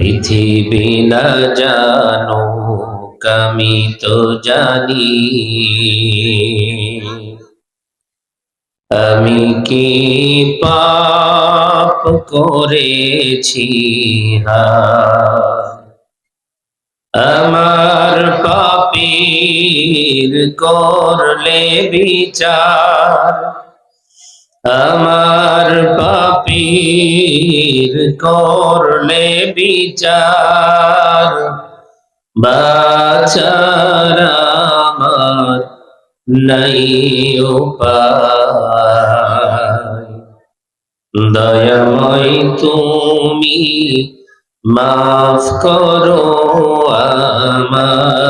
পৃথিবী না জানো আমি তো জানি। আমি কি পাপ করেছি? আমার পাপীর করলে বিচার। আমার পাপীর করলে বিচার। বাচার আমার নাই উপায়। দয়াময় তুমি মাফ করো আমায়।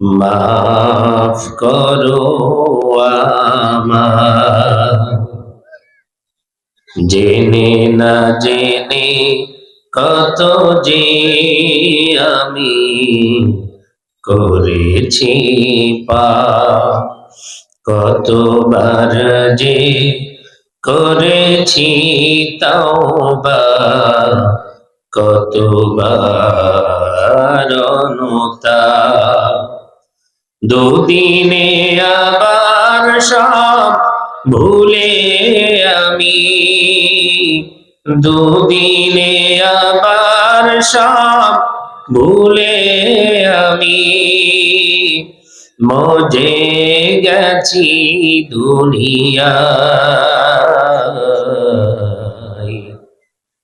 মাফ করো আমায় জেনে না জেনে কত যে আমি করেছি পা কতবার যে করেছি তাওবা। কতবার অনুতা দুদিনে আবার সব ভুলে আমি। দুদিনে আবার সব ভুলে আমি। মজে গেছি দুনিয়া।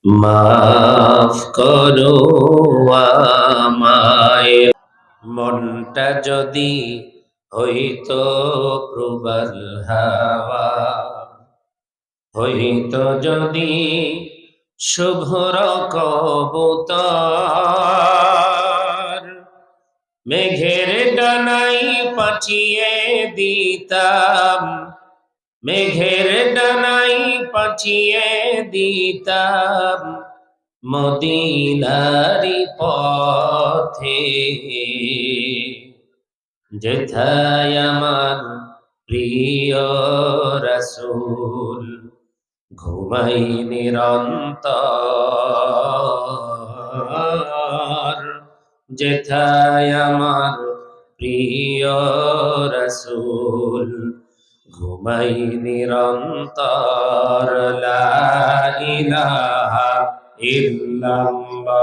মাফ করো আমায় মনটা যদি হইতো প্রবল হাওয়া, হইতো যদি শুভ্র কবুতর, মেঘের ডানাই পাচিয়ে দিতাম, মেঘের ডানাই পাচিয়ে দিতাম। মদিনারি পথে। যেথায় আমার প্রিয় রসুল, ঘুমাই নিরন্তর। যেথায় আমার প্রিয় রসুল, ঘুমাই নিরন্তর। লা illamba